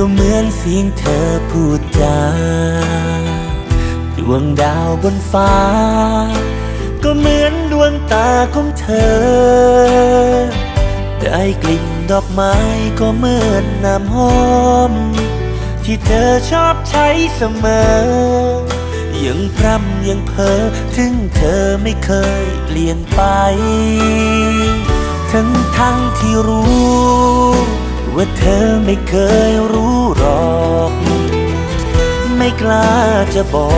ก็เหมือนเสียงเธอพูดจาดวงดาวบนฟ้า ก็เหมือนดวงตาของเธอ ได้กลิ่นดอกไม้ก็เหมือนน้ำหอม ที่เธอชอบใช้เสมอ ยังพร่ำยังเพ้อถึงเธอไม่เคยเปลี่ยนไป ทั้งทั้งที่รู้ ว่าเธอไม่เคยรู้หรอก ไม่กล้าจะบอ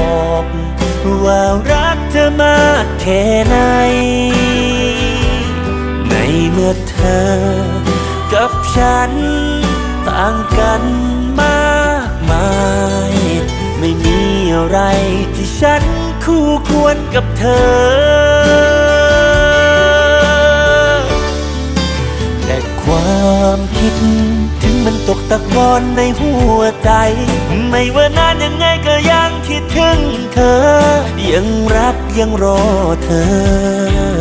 ก ว่ารักเธอมากแค่ไหน ในเมื่อเธอ กับฉัน ต่างกันมากมาย ไม่มีอะไรที่ฉันคู่ควรกับเธอ ตะกอนในหัวใจ ไม่ว่านานยังไงก็ยังคิดถึงเธอ ยังรักยังรอเธอ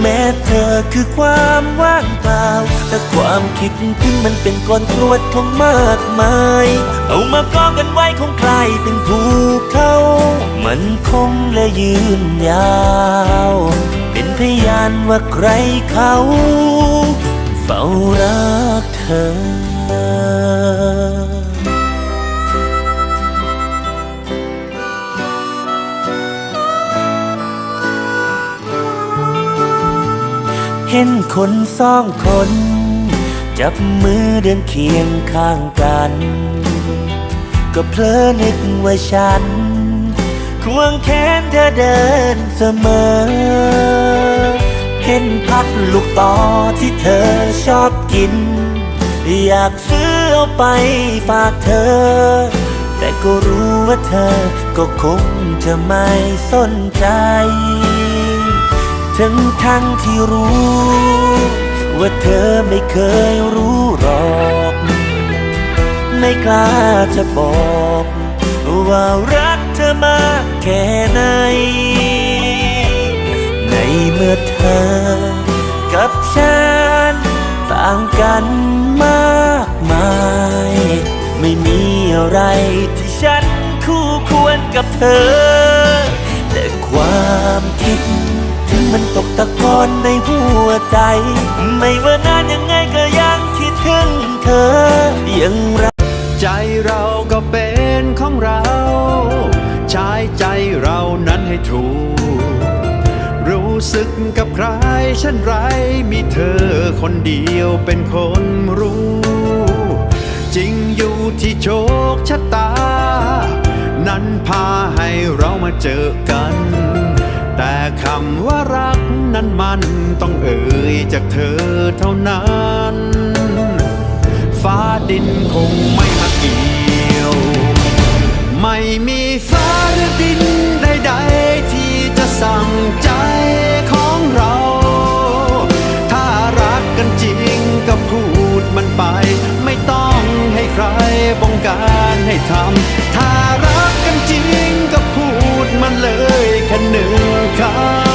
แม้เธอคือความว่างเปล่าแต่ความคิดถึงมันเป็นก้อนกรวดของมากมาย เอามากองกันไว้คงกลายเป็นภูเขา มันคงและยืนยาว เป็นพยานว่าใครเขา เฝ้ารักเธอ เห็นคนสองคน จับมือเดินเคียงข้างกัน ก็เพลอนึกว่าฉัน ควงแขนเธอเดินเสมอ เห็นพัดลูกต่อที่เธอชอบกิน อยากซื้อเอาไปฝากเธอ แต่ก็รู้ว่าเธอก็คงจะไม่สนใจ ทั้งทั้งที่รู้ ว่าเธอไม่เคยรู้หรอก ไม่กล้าจะบอก ว่ารักเธอมากแค่ไหน ในเมื่อเธอกับฉันต่างกันมา ไม่มีอะไรที่ฉันคู่ควรกับเธอ แต่ความคิด ถึงมันตกตะกอนในหัวใจ ไม่ว่านานยังไงก็ยังคิดถึงเธอยังรักใจเราก็เป็นของเรา ใช้ใจเรานั้นให้ถูก รู้สึกกับใครเช่นไร มีเธอคนเดียวเป็นคนรู้ จริงอยู่ ที่โชคชะตา นั้นพาให้เรามาเจอกัน แต่คำว่ารักนั้นมันต้องเอ่ยจากเธอเท่านั้น ฟ้าดินคงไม่มาเกี่ยว ไม่มีฟ้าหรือดินใดๆที่จะสั่งใจ การให้ทำถ้ารักกันจริงก็พูดมันเลยแค่หนึ่งคำ